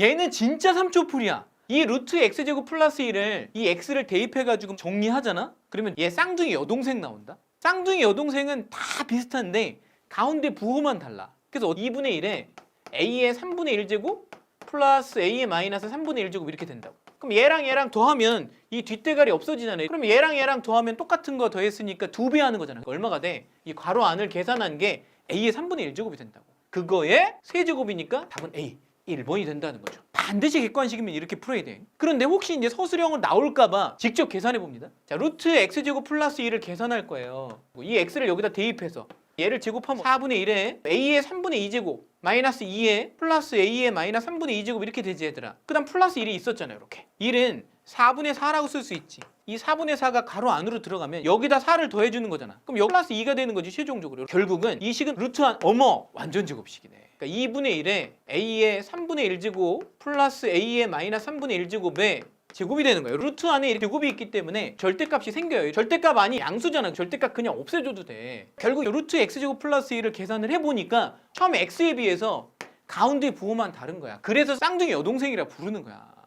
얘는 진짜 3초 풀이야. 이 루트 x제곱 플러스 1을 이 x를 대입해가지고 정리하잖아? 그러면 얘 쌍둥이 여동생 나온다? 쌍둥이 여동생은 다 비슷한데 가운데 부호만 달라. 그래서 2분의 1에 a의 3분의 1제곱 플러스 a의 마이너스 3분의 1제곱 이렇게 된다고. 그럼 얘랑 얘랑 더하면 이 뒷대가리 없어지잖아요. 그럼 얘랑 얘랑 더하면 똑같은 거 더했으니까 두 배 하는 거잖아. 얼마가 돼? 이 괄호 안을 계산한 게 a의 3분의 1제곱이 된다고. 그거의 세제곱이니까 답은 a. 1번이 된다는 거죠. 반드시 객관식이면 이렇게 풀어야 돼. 그런데 혹시 이제 서술형은 나올까봐 직접 계산해 봅니다. 자, 루트 x제곱 플러스 1을 계산할 거예요. 이 x를 여기다 대입해서 얘를 제곱하면 4분의 1에 a의 3분의 2제곱 마이너스 2에 플러스 a의 마이너스 3분의 2제곱 이렇게 되지 얘들아. 그 다음 플러스 1이 있었잖아요. 이렇게. 1은 4분의 4라고 쓸 수 있지. 이 4분의 4가 가로 안으로 들어가면 여기다 4를 더해주는 거잖아. 그럼 여기 플러스 2가 되는 거지 최종적으로. 결국은 이 식은 루트 안 어머 완전 제곱식이네. 그러니까 2분의 1에 a의 3분의 1 제곱 플러스 a의 마이너스 3분의 1 제곱에 제곱이 되는 거예요. 루트 안에 이렇게 제곱이 있기 때문에 절대값이 생겨요. 절대값 아니 양수잖아. 절대값 그냥 없애줘도 돼. 결국 루트 x제곱 플러스 1을 계산을 해보니까 처음에 x에 비해서 가운데 부호만 다른 거야. 그래서 쌍둥이 여동생이라 부르는 거야.